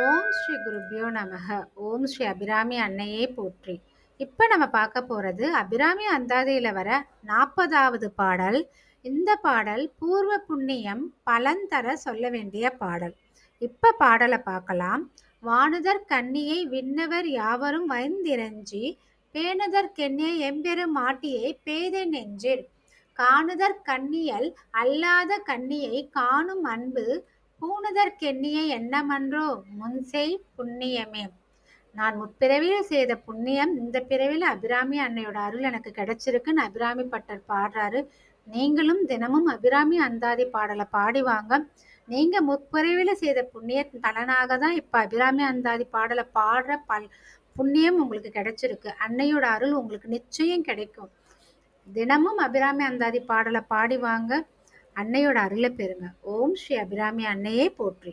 ஓம் ஸ்ரீ குருபியோ நமக. ஓம் ஸ்ரீ அபிராமி அன்னையே போற்றி. இப்போ நம்ம பார்க்க போகிறது அபிராமி அந்தாதியில் வர நாற்பதாவது பாடல். இந்த பாடல் பூர்வ புண்ணியம் பலன் தர சொல்ல வேண்டிய பாடல். இப்போ பாடலை பார்க்கலாம். வானுதர் கண்ணியை விண்ணவர் யாவரும் வைந்திரஞ்சி பேணுதற் கெண்ணிய எம்பெரு மாட்டியை பேதை நெஞ்சில். காணுதற் கண்ணியல் அல்லாத கண்ணியை காணும் அன்பு பூணுதற்கெண்ணிய எண்ணமன்றோ முன்செய் புண்ணியமே. நான் முற்பிறவியில் செய்த புண்ணியம் இந்த பிறவியில் அபிராமி அன்னையோட அருள் எனக்கு கிடைச்சிருக்குன்னு அபிராமி பட்டர் பாடுறாரு. நீங்களும் தினமும் அபிராமி அந்தாதி பாடலை பாடிவாங்க நீங்க முற்பிறவியில் செய்த புண்ணிய பலனாக தான் இப்போ அபிராமி அந்தாதி பாடலை பாடுற பல் புண்ணியம் உங்களுக்கு கிடைச்சிருக்கு. அன்னையோட அருள் உங்களுக்கு நிச்சயம் கிடைக்கும். தினமும் அபிராமி அந்தாதி பாடலை பாடி வாங்க. அன்னையோட அருளை பெறுங்க. ஓம் ஸ்ரீ அபிராமி அன்னையே போற்றி.